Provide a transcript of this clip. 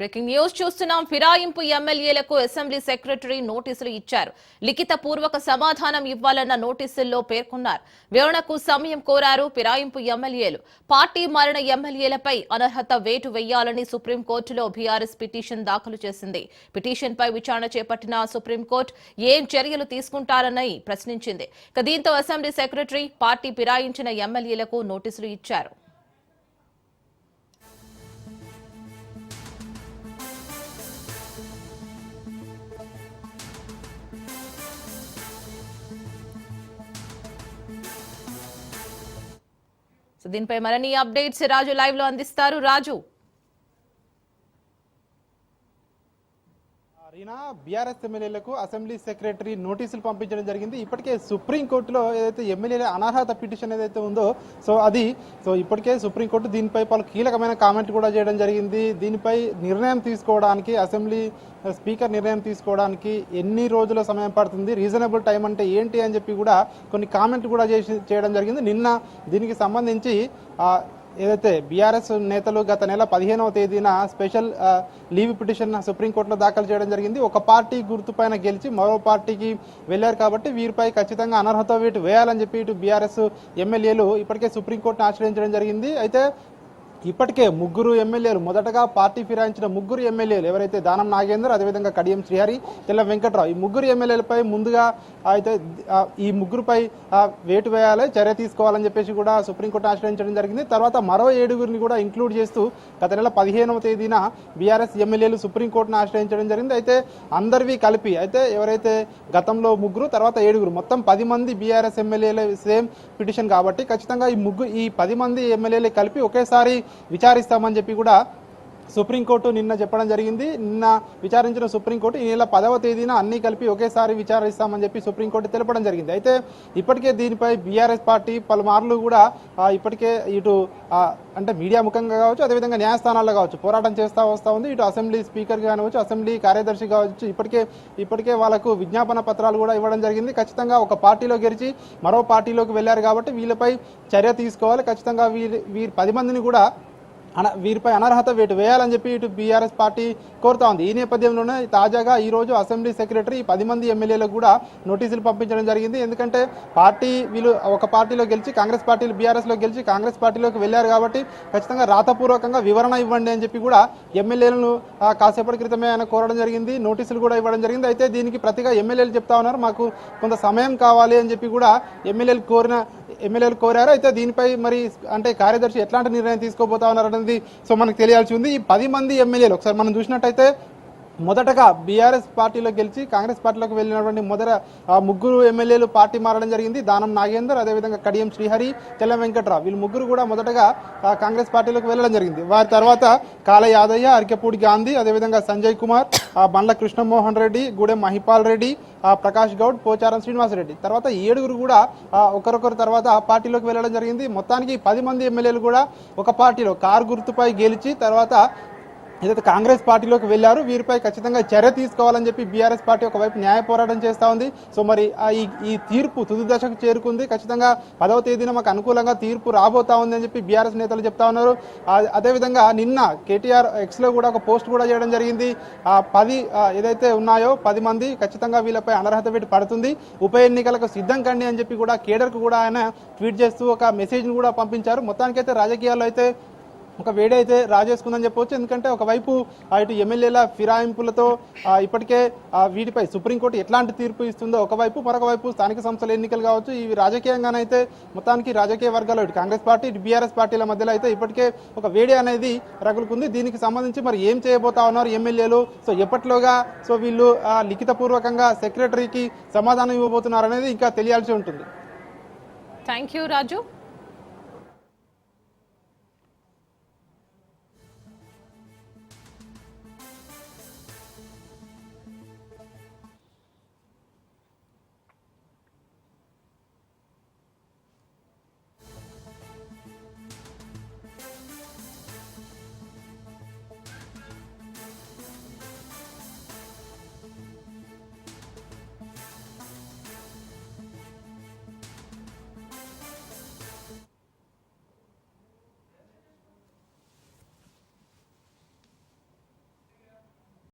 Breaking news చూస్తున్నాం. ఫిరాయింపు ఎమ్మెల్యేలకు assembly secretary నోటీసులు ఇచ్చారు. లిఖిత పూర్వక సమాధానం ఇవ్వాలన్న నోటీసుల్లో పేర్కొన్నారు. వివరణకు సమయం కోరారు ఫిరాయింపు ఎమ్మెల్యేలు. పార్టీ మారిన ఎమ్మెల్యేలపై అనర్హత వేటు వేయాలని సుప్రీంకోర్టులో బీఆర్ఎస్ పిటిషన్ దాఖలు చేసింది. పిటిషన్పై విచారణ చేపట్టిన సుప్రీంకోర్టు ఏం చర్యలు తీసుకుంటారని ప్రశ్నించింది. ఇక దీంతో అసెంబ్లీ సెక్రటరీ పార్టీ ఫిరాయించిన ఎమ్మెల్యేలకు నోటీసులు ఇచ్చారు. దీనిపై మరిన్ని అప్డేట్స్ రాజు లైవ్లో అందిస్తారు. రాజు. రీనా బీఆర్ఎస్ ఎమ్మెల్యేలకు అసెంబ్లీ సెక్రటరీ నోటీసులు పంపించడం జరిగింది. ఇప్పటికే సుప్రీంకోర్టులో ఏదైతే ఎమ్మెల్యేల అనర్హత పిటిషన్ ఏదైతే ఉందో సో అది సో ఇప్పటికే సుప్రీంకోర్టు దీనిపై పలు కీలకమైన కామెంట్ కూడా చేయడం జరిగింది. దీనిపై నిర్ణయం తీసుకోవడానికి అసెంబ్లీ స్పీకర్ నిర్ణయం తీసుకోవడానికి ఎన్ని రోజుల సమయం పడుతుంది రీజనబుల్ టైం అంటే ఏంటి అని చెప్పి కూడా కొన్ని కామెంట్ కూడా చేసి చేయడం జరిగింది. నిన్న దీనికి సంబంధించి ఏదైతే బీఆర్ఎస్ నేతలు గత నెల పదిహేనవ తేదీన స్పెషల్ లీవ్ పిటిషన్ సుప్రీంకోర్టులో దాఖలు చేయడం జరిగింది. ఒక పార్టీ గుర్తుపైన గెలిచి మరో పార్టీకి వెళ్ళారు కాబట్టి వీరిపై ఖచ్చితంగా అనర్హత వేటు వేయాలని చెప్పి ఇటు బీఆర్ఎస్ ఎమ్మెల్యేలు ఇప్పటికే సుప్రీంకోర్టును ఆశ్రయించడం జరిగింది. అయితే ఇప్పటికే ముగ్గురు ఎమ్మెల్యేలు మొదటగా పార్టీ ఫిరాయించిన ముగ్గురు ఎమ్మెల్యేలు ఎవరైతే దానం నాగేందర్ అదేవిధంగా కడియం శ్రీహరి తెల్ల వెంకట్రావు ఈ ముగ్గురు ఎమ్మెల్యేలపై ముందుగా అయితే ఈ ముగ్గురుపై వేటు వేయాలి చర్య తీసుకోవాలని చెప్పేసి కూడా సుప్రీంకోర్టు ఆశ్రయించడం జరిగింది. తర్వాత మరో ఏడుగురిని కూడా ఇంక్లూడ్ చేస్తూ గత నెల పదిహేనవ తేదీన బీఆర్ఎస్ ఎమ్మెల్యేలు సుప్రీంకోర్టును ఆశ్రయించడం జరిగింది. అయితే అందరివి కలిపి అయితే ఎవరైతే గతంలో ముగ్గురు తర్వాత ఏడుగురు మొత్తం పది మంది బీఆర్ఎస్ ఎమ్మెల్యేలు సేమ్ పిటిషన్ కాబట్టి ఖచ్చితంగా ఈ ముగ్గురు ఈ పది మంది ఎమ్మెల్యేలు కలిపి ఒకేసారి విచారిస్తామని చెప్పి కూడా సుప్రీంకోర్టు నిన్న చెప్పడం జరిగింది. నిన్న విచారించిన సుప్రీంకోర్టు ఈ నెల పదవ తేదీన అన్ని కలిపి ఒకేసారి విచారిస్తామని చెప్పి సుప్రీంకోర్టు తెలపడం జరిగింది. అయితే ఇప్పటికే దీనిపై బీఆర్ఎస్ పార్టీ పలుమార్లు కూడా ఇప్పటికే ఇటు అంటే మీడియా ముఖంగా కావచ్చు అదేవిధంగా న్యాయస్థానాల్లో కావచ్చు పోరాటం చేస్తా వస్తూ ఉంది. ఇటు అసెంబ్లీ స్పీకర్ కావచ్చు అసెంబ్లీ కార్యదర్శి కావచ్చు ఇప్పటికే ఇప్పటికే వాళ్ళకు విజ్ఞాపన పత్రాలు కూడా ఇవ్వడం జరిగింది. ఖచ్చితంగా ఒక పార్టీలో గెలిచి మరో పార్టీలోకి వెళ్ళారు కాబట్టి వీళ్ళపై చర్య తీసుకోవాలి. ఖచ్చితంగా వీరి వీరి పది మందిని కూడా వీరిపై అనర్హత వేటు వేయాలని చెప్పి ఇటు బీఆర్ఎస్ పార్టీ కోరుతా ఉంది. ఈ నేపథ్యంలోనే తాజాగా ఈ రోజు అసెంబ్లీ సెక్రటరీ పది మంది ఎమ్మెల్యేలకు కూడా నోటీసులు పంపించడం జరిగింది. ఎందుకంటే పార్టీ వీళ్ళు ఒక పార్టీలో గెలిచి కాంగ్రెస్ పార్టీలు బీఆర్ఎస్లో గెలిచి కాంగ్రెస్ పార్టీలోకి వెళ్ళారు కాబట్టి ఖచ్చితంగా రాతపూర్వకంగా వివరణ ఇవ్వండి అని చెప్పి కూడా ఎమ్మెల్యేలను కాసేపటి క్రితమే ఆయన కోరడం జరిగింది. నోటీసులు కూడా ఇవ్వడం జరిగింది. అయితే దీనికి ప్రతిగా ఎమ్మెల్యేలు చెప్తా ఉన్నారు. మాకు కొంత సమయం కావాలి అని చెప్పి కూడా ఎమ్మెల్యేలు కోరిన ఎమ్మెల్యేలు కోరారు. అయితే దీనిపై మరి అంటే కార్యదర్శి ఎట్లాంటి నిర్ణయం తీసుకోబోతా ఉన్నారు అనేది సో మనకు తెలియాల్సి ఉంది. ఈ పది మంది ఎమ్మెల్యేలు ఒకసారి మనం చూసినట్టయితే మొదటగా బీఆర్ఎస్ పార్టీలో గెలిచి కాంగ్రెస్ పార్టీలోకి వెళ్ళినటువంటి మొదట ముగ్గురు ఎమ్మెల్యేలు పార్టీ మారడం జరిగింది. దానం నాగేందర్ అదేవిధంగా కడియం శ్రీహరి తెల్ల వెంకట్రావు. వీళ్ళు ముగ్గురు కూడా మొదటగా కాంగ్రెస్ పార్టీలోకి వెళ్ళడం జరిగింది. వారి తర్వాత కాల యాదయ్య అరికెపూడి గాంధీ అదేవిధంగా సంజయ్ కుమార్ బండ్ల కృష్ణమోహన్ రెడ్డి గూడెం మహిపాల్ రెడ్డి ప్రకాష్ గౌడ్ పోచారం శ్రీనివాసరెడ్డి తర్వాత ఏడుగురు కూడా ఒకరొకరు తర్వాత ఆ పార్టీలోకి వెళ్ళడం జరిగింది. మొత్తానికి పది మంది ఎమ్మెల్యేలు కూడా ఒక పార్టీలో. కారు గుర్తుపై గెలిచి తర్వాత ఏదైతే కాంగ్రెస్ పార్టీలోకి వెళ్ళారు వీరిపై ఖచ్చితంగా చర్య తీసుకోవాలని చెప్పి బీఆర్ఎస్ పార్టీ ఒకవైపు న్యాయ పోరాటం చేస్తా ఉంది. సో మరి ఈ ఈ తీర్పు తుది దశకు చేరుకుంది. ఖచ్చితంగా పదవ తేదీన మాకు అనుకూలంగా తీర్పు రాబోతా ఉంది అని చెప్పి బీఆర్ఎస్ నేతలు చెప్తా ఉన్నారు. అదేవిధంగా నిన్న కేటీఆర్ ఎక్స్లో కూడా ఒక పోస్ట్ కూడా చేయడం జరిగింది. ఆ పది ఏదైతే ఉన్నాయో పది మంది ఖచ్చితంగా వీళ్ళపై అనర్హత పెట్టి పడుతుంది. ఉప ఎన్నికలకు సిద్ధం కండి అని చెప్పి కూడా కేడర్కు కూడా ఆయన ట్వీట్ చేస్తూ ఒక మెసేజ్ను కూడా పంపించారు. మొత్తానికైతే రాజకీయాల్లో అయితే ఒక వేడి అయితే రాజేసుకుందని చెప్పవచ్చు. ఎందుకంటే ఒకవైపు ఆ ఇటు ఎమ్మెల్యేల ఫిరాయింపులతో ఇప్పటికే ఆ, వీటిపై సుప్రీంకోర్టు ఎట్లాంటి తీర్పు ఇస్తుందో ఒకవైపు మరొక వైపు స్థానిక సంస్థల ఎన్నికలు కావచ్చు. ఇవి రాజకీయంగానైతే మొత్తానికి రాజకీయ వర్గాలు ఇటు కాంగ్రెస్ పార్టీ ఇటు బీఆర్ఎస్ పార్టీల మధ్యలో అయితే ఇప్పటికే ఒక వేడి అనేది రగులుకుంది. దీనికి సంబంధించి మరి ఏం చేయబోతా ఉన్నారు ఎమ్మెల్యేలు? సో ఎప్పట్లోగా సో వీళ్ళు లిఖితపూర్వకంగా సెక్రటరీకి సమాధానం ఇవ్వబోతున్నారు అనేది ఇంకా తెలియాల్సి ఉంటుంది. Thank you Raju